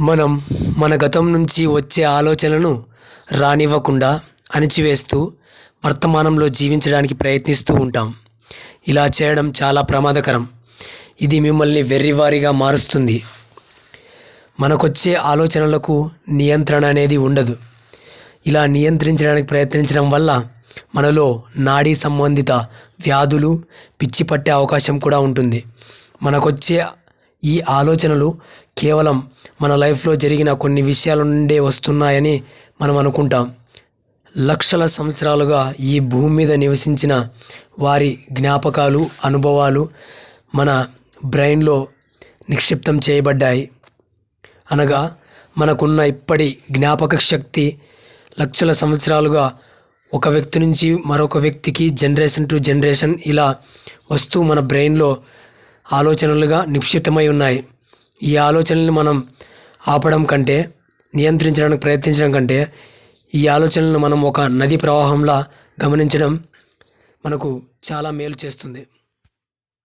మనం మన గతం నుంచి వచ్చే ఆలోచనలను రానివ్వకుండా అణిచివేస్తూ వర్తమానంలో జీవించడానికి ప్రయత్నిస్తూ ఉంటాం. ఇలా చేయడం చాలా ప్రమాదకరం. ఇది మిమ్మల్ని వెర్రివారిగా మారుస్తుంది. మనకొచ్చే ఆలోచనలకు నియంత్రణ అనేది ఉండదు. ఇలా నియంత్రించడానికి ప్రయత్నించడం వల్ల మనలో నాడీ సంబంధిత వ్యాధులు పిచ్చి పట్టే అవకాశం కూడా ఉంటుంది. మనకొచ్చే ఈ ఆలోచనలు కేవలం మన లైఫ్లో జరిగిన కొన్ని విషయాల నుండే వస్తున్నాయని మనం అనుకుంటాం. లక్షల సంవత్సరాలుగా ఈ భూమి మీద నివసించిన వారి జ్ఞాపకాలు అనుభవాలు మన బ్రెయిన్లో నిక్షిప్తం చేయబడ్డాయి. అనగా మనకున్న ఇప్పటి జ్ఞాపక శక్తి లక్షల సంవత్సరాలుగా ఒక వ్యక్తి నుంచి మరొక వ్యక్తికి జనరేషన్ టు జనరేషన్ ఇలా వస్తూ మన బ్రెయిన్లో ఆలోచనలుగా నిక్షిప్తమై ఉన్నాయి. ఈ ఆలోచనల్ని మనం ఆపడం కంటే నియంత్రించడానికి ప్రయత్నించడం కంటే ఈ ఆలోచనలను మనం ఒక నది ప్రవాహంలా గమనించడం మనకు చాలా మేలు చేస్తుంది.